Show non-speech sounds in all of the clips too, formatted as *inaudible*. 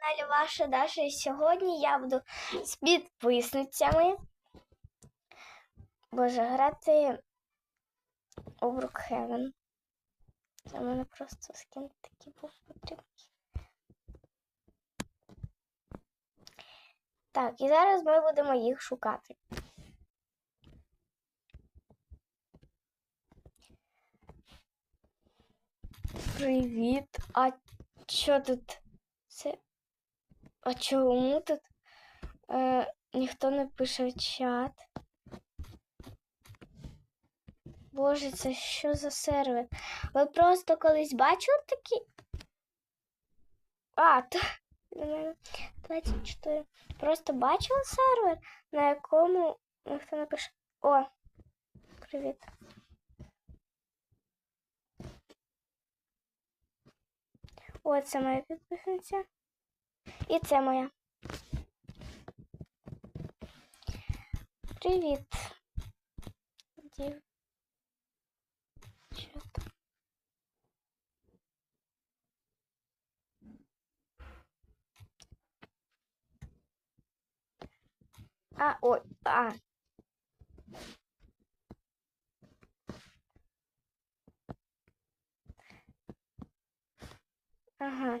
каналі Ваша Даша. І сьогодні я буду з підписницями Боже, грати у Брукхевен. Це мене просто скін такий був потрібний. Так, і зараз ми будемо їх шукати. Привіт. А що тут? Це. А чому тут е, ніхто не пише чат? Боже, це що за сервер? Ви просто колись бачили такі? А, то 24. Просто бачили сервер, на якому ніхто не пише. О, привіт. О, це моя підписниця. І це моя. Привіт. Дівчата. А, ой, а. Ага.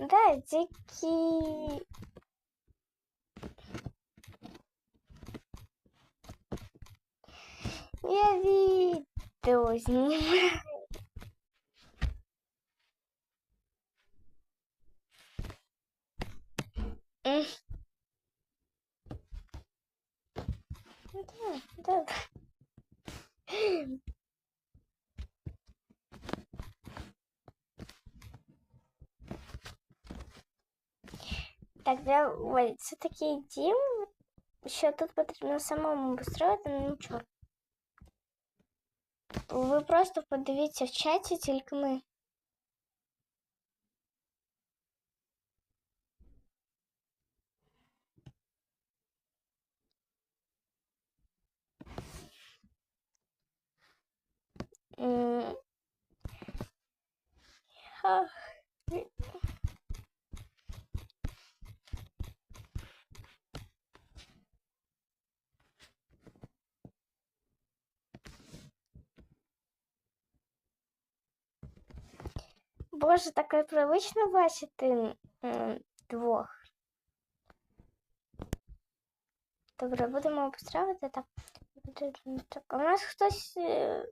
Né, verdade que. Minha vida hoje. Так, де, ой, це такий дім, що тут потрібно самому построїти, ну нічого. Ви просто подивіться в чаті, тільки ми. М. Боже, так непривично бачити двох. Добре, будемо обстрілювати так. Так, у нас хтось. е,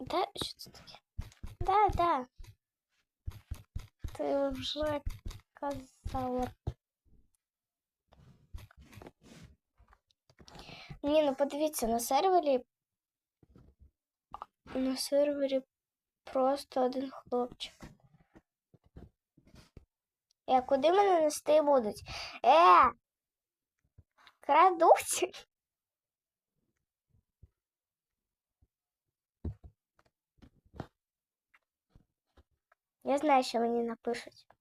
Да, це таке? Да, да. Ти вже казала. Ні, ну подивіться, на сервері. На сервері просто один хлопчик. Е, а куди мене нести будуть? Е! Крадуть. Я знаю, що мені напишуть.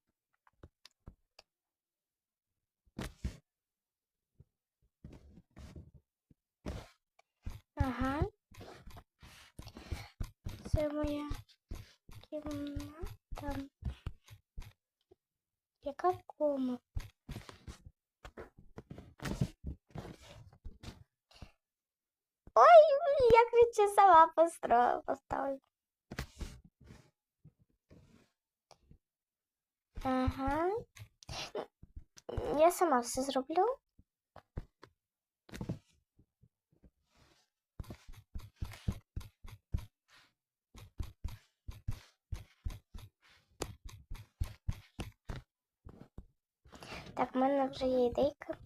Ага. Це моя кімната. Яка кома? Ой, я кричу сама поставлю. Ага. Я сама все зроблю. Так, в мене вже є ідейка.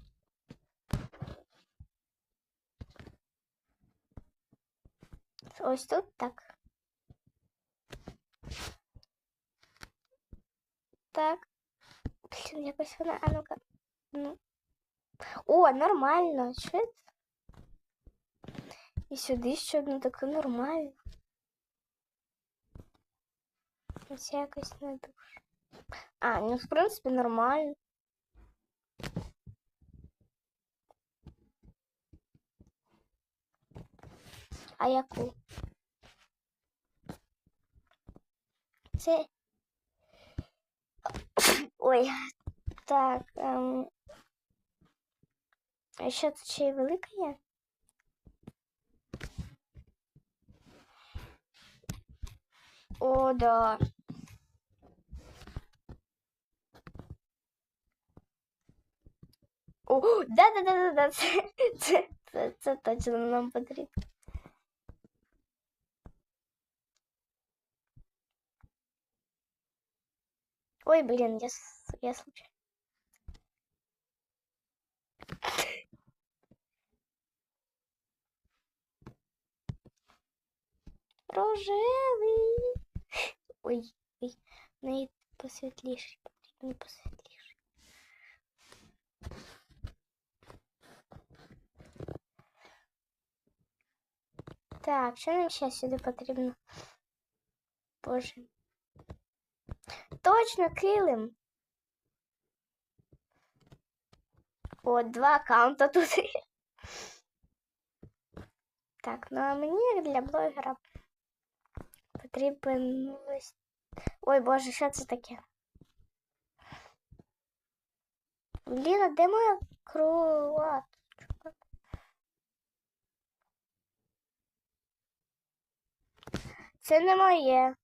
Ось тут так. Так. Блін, якось вона, а ну-ка. Ну. О, нормально, що це? І сюди ще одну таке нормально. Це якось не дуже. А, ну в принципі нормально. А яку? Це. Ой, так. Ем... А що тут ще й велика є? О, да. О, да, да, да, да, да. Це, це, це, це точно нам потрібно. Ой, блин, я, с- я случайно. Рожевий. Ой, ой, не посвітліший, потрібно посвітліший. Так, що нам ще сюди потрібно? Боже. Точно килим. О, два аккаунта тут. Так, ну а мені для блогера потрібен ось. Ой, боже, що це таке? Блін, а де моя кроваточка? Це не моє.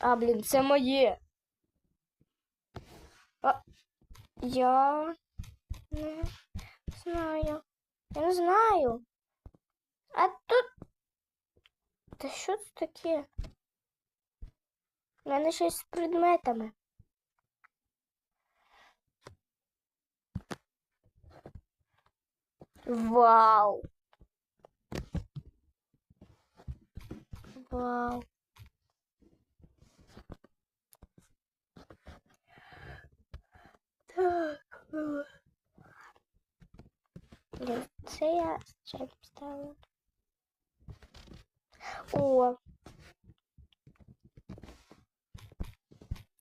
А, блін, це моє. А, я не знаю. Я не знаю. А тут. Та що це таке? У мене щось з предметами. Вау. Вау. Так. е. Блін, це я чек ставила. О.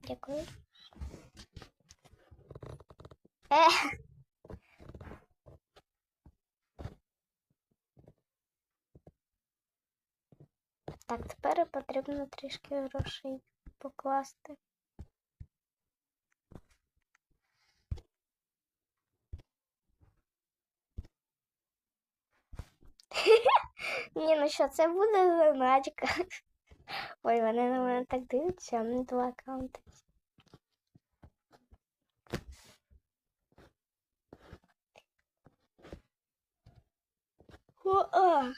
Дякую. Е. Так, тепер потрібно трішки грошей покласти. Ні, ну що, це буде заначка. *laughs* Ой, вони на мене так дивляться, а мене два аккаунти. О-а!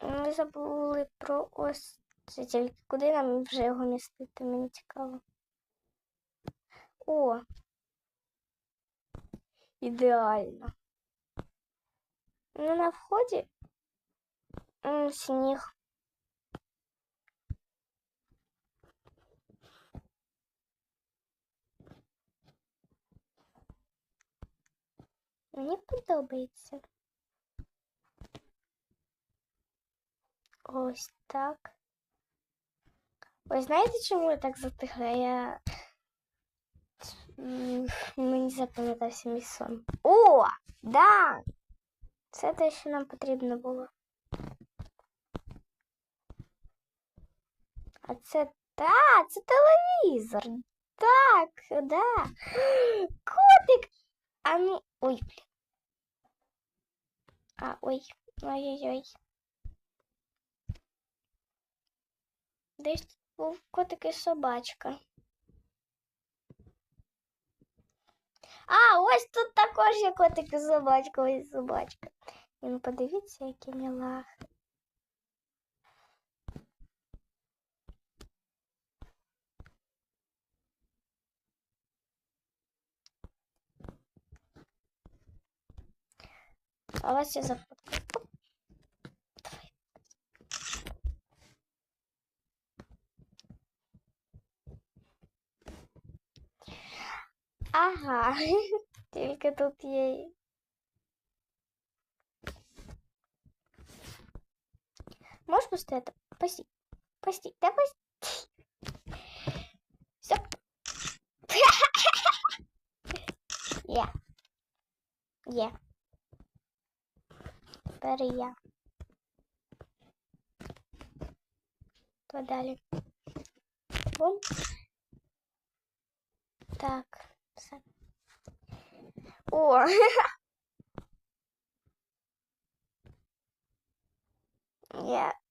Ми забули про ось це тільки куди нам вже його містити, мені цікаво. О! Ідеально. Ну, на вході м, сніг. Мені подобається. Ось так. Ой, знаєте, чому я так затихла? Я м, мені запам'ятався мій сон. О! Да! Це те, що нам потрібно було. А це та, це телевізор. Так, да. Котик. А ну. Ой. А, ой, ой-ой-ой. Десь був котик і собачка. А, ось тут також є котик і собачка, ось собачка. І ну подивіться, які мілахи. А вас я зафоткаю. Оп. Давай. Ага, *laughs* тільки тут є. Можеш постояти? Постій. Постій. Та постій. Все. Є. *laughs* Є. Тепер *laughs* я. Подалі. Бум. Так. О! Я.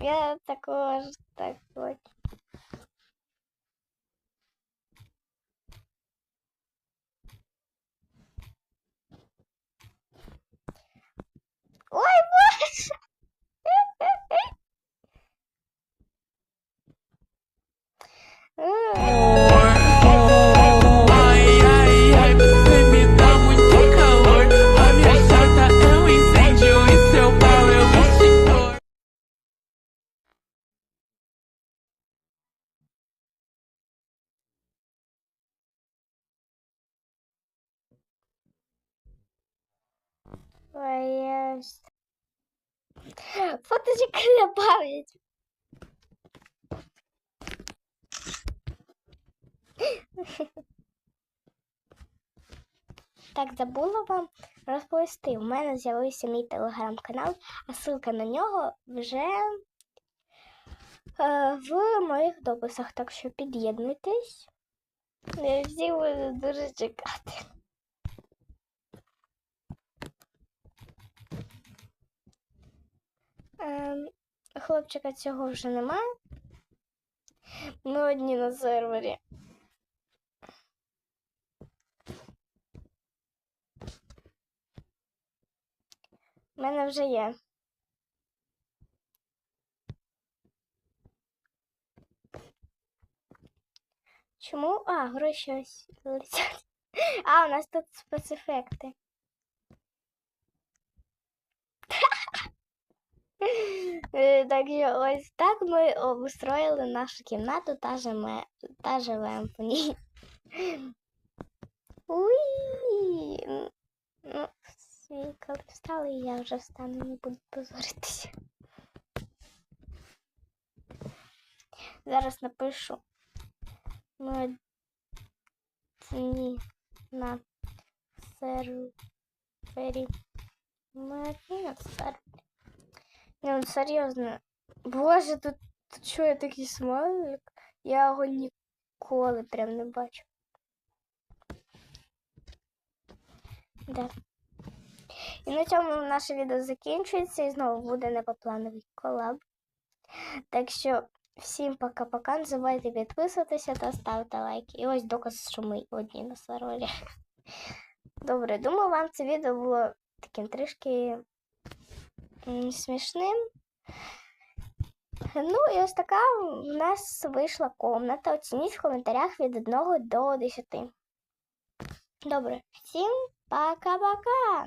Я також так хочу. Ой, боже! *laughs* Ai, С- Фоточка на. Так, забула вам розповісти. У мене з'явився мій телеграм-канал, а ссылка на нього вже е, в моїх дописах. Так що під'єднуйтесь. Всі буду дуже чекати. Ем, хлопчика цього вже немає. Ми одні на сервері. У мене вже є. Чому? А, гроші ось летять. А, у нас тут спецефекти. Е, Так що ось так ми обустроїли нашу кімнату та живемо, та живемо в ній. Уй! Ну, коли встали, я вже встану, не буду позоритися. Зараз напишу. Ми одні на сервері. Ми на сервері. Не, ну серйозно. Боже, тут, що я такий смайлик? Я його ніколи прям не бачу. Да. І на цьому наше відео закінчується і знову буде непоплановий колаб. Так що всім пока-пока. Не забувайте підписуватися та ставити лайки. І ось доказ, що ми одні на сервері. Добре, думаю, вам це відео було таким трішки смішним. Ну, і ось така в нас вийшла комната. Оцініть в коментарях від 1 до 10. Добре, всім пока-пока!